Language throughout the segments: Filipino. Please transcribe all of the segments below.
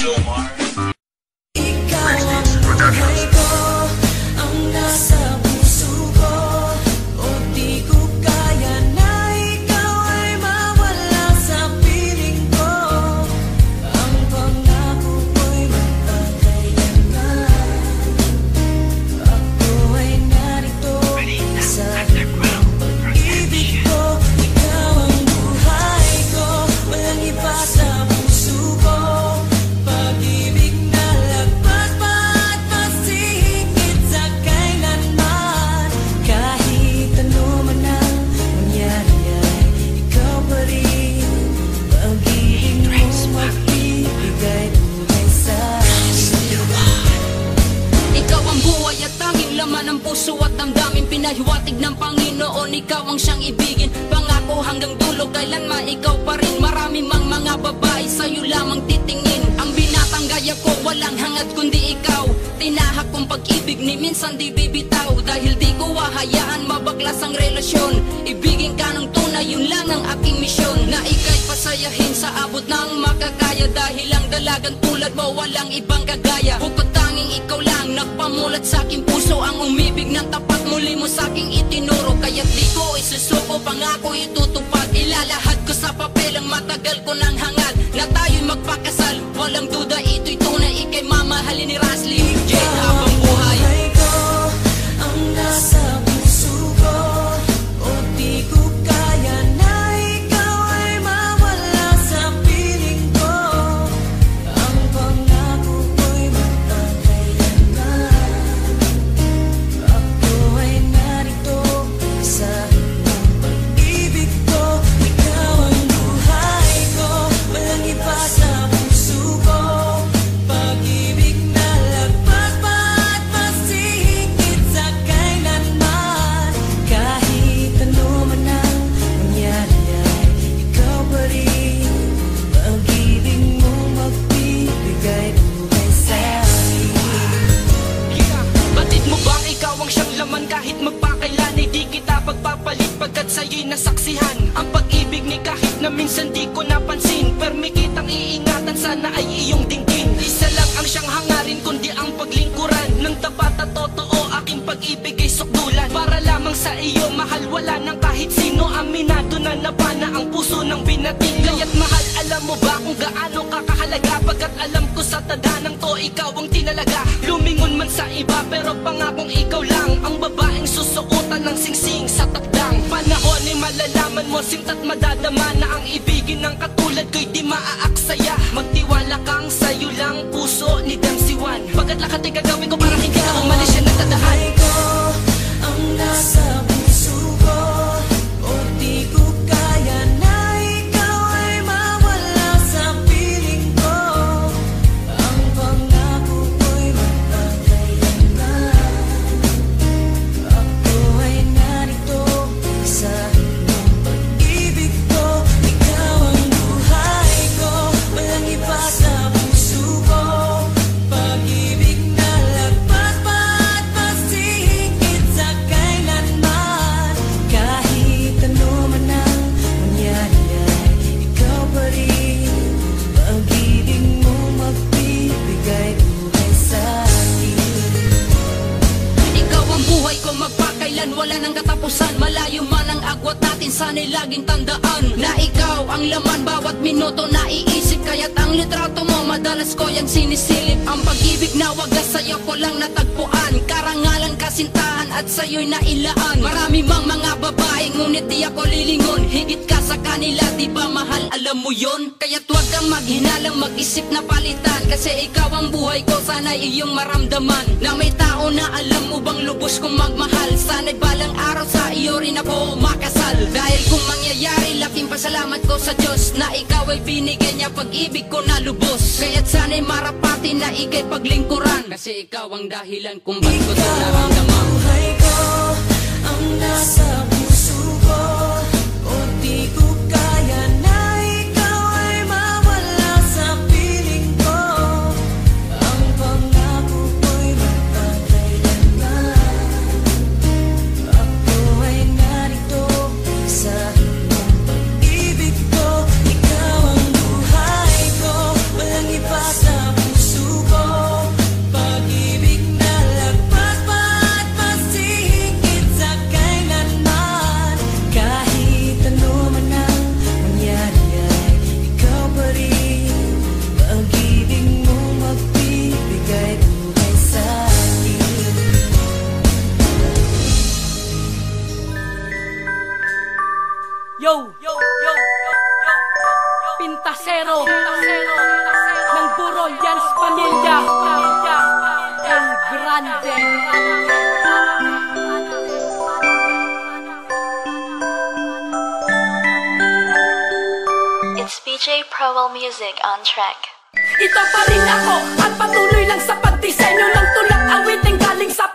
Jomar. Panginoon, ikaw ang siyang ibigin. Pangako hanggang dulo, kailanman ikaw pa rin. Marami mang mga babae sa'yo lamang titingin. Ang binatang gaya ko, walang hangad kundi ikaw. Tinahak kong pag-ibig ni minsan di bibitaw. Dahil di ko hahayaan mabaklas ang relasyon. Ibigin ka ng tunay, yun lang ang aking misyon. Na ika'y pasayahin sa abot ng makakaya. Dahil ang dalagan tulad mo walang ibang kagaya. Bukod tanging ikaw lang Nagpamulat sa aking puso. Ang umibig ng tapat muli mo sa aking itinuro Kaya't di ko isusuko Pangako itutupad. Ilalahad ko sa papel Ang matagal ko nang hangad Na tayo'y magpakasal Walang duda na minsan di ko napansin. Permi kitang iingatan sana ay iyong dinggin Isa lang ang siyang hangarin kundi ang paglingkuran. Nang tapat at totoo aking pag-ibig ay sukdulan. Para lamang sa iyo mahal wala nang kahit sino Aminado sinisilip Ang pag-ibig na wagas sa'yo ko lang natagpuan. Karangalan kasintahan At sa'yo'y nailaan. Marami mang mga babae Ngunit di ako lilingon. Higit ka sa kanila Di ba mahal? Alam mo yon Kaya't huwag kang maghinalang Mag-isip na palitan. Kasi ikaw ang buhay ko Sana'y iyong maramdaman. Na may tao na alam mo bang lubos kong magmahal? Sana'y balang araw sa iyo rin ako makasal. Dahil kung mangyayari laking pasalamat ko sa Diyos Na ikaw ay binigyan niya pag-ibig ko na lubos. Kaya't sana'y marapati na ikay paglingkuran. Kasi ikaw ang dahilan kung ba't ko ito naramdaman nasa Yo, yo, yo, yo, yo, yo. Pintasero, pintasero, pintasero ng Burolyans Pamilya, Pamilya, El Grande. It's BJ Prowell Music on track. Ito pa rin ako, at patuloy lang sa pagdisenyo ng tulak awiting galing sa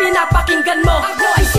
pinapakinggan mo. Ako ay